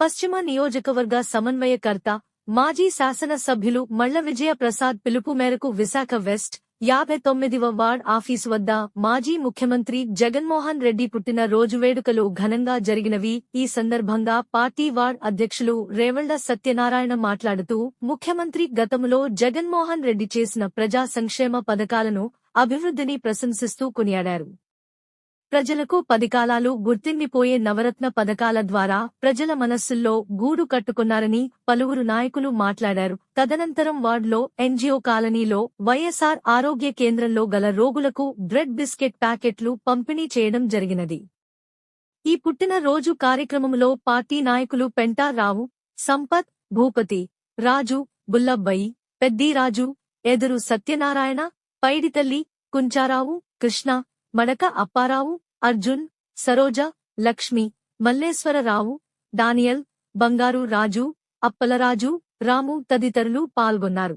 పశ్చిమ నియోజకవర్గ సమన్వయకర్త మాజీ శాసన సభ్యులు మళ్ళ విజయ ప్రసాద్ పిలుపు మేరకు విశాఖ వెస్ట్ యాభై తొమ్మిదివ వార్డ్ ఆఫీసు వద్ద మాజీ ముఖ్యమంత్రి జగన్మోహన్ రెడ్డి పుట్టిన రోజు వేడుకలు ఘనంగా జరిగినవి. ఈ సందర్భంగా పార్టీ వార్డ్ అధ్యక్షులు రేవళ్ళ సత్యనారాయణ మాట్లాడుతూ ముఖ్యమంత్రి గతంలో జగన్మోహన్ రెడ్డి చేసిన ప్రజా సంక్షేమ పథకాలను అభివృద్ధిని ప్రశంసిస్తూ కొనియాడారు. ప్రజలకు పదికాలాలు గుర్తిండిపోయే నవరత్న పథకాల ద్వారా ప్రజల మనస్సుల్లో గూడు కట్టుకున్నారని పలువురు నాయకులు మాట్లాడారు. తదనంతరం వార్డులో ఎన్జీఓ కాలనీలో వైఎస్ఆర్ ఆరోగ్య కేంద్రంలో గల రోగులకు బ్రెడ్ బిస్కెట్ ప్యాకెట్లు పంపిణీ చేయడం జరిగినది. ఈ పుట్టినరోజు కార్యక్రమంలో పార్టీ నాయకులు పెంటారావు సంపత్ భూపతి రాజు బుల్లబ్బయి పెద్దిరాజు ఎదురు సత్యనారాయణ పైడితల్లి కుంచారావు కృష్ణ మడక అప్పారావు అర్జున్ సరోజ లక్ష్మి మల్లేశ్వరరావు డానియల్ బంగారు రాజు అప్పలరాజు రాము తదితరులు పాల్గొన్నారు.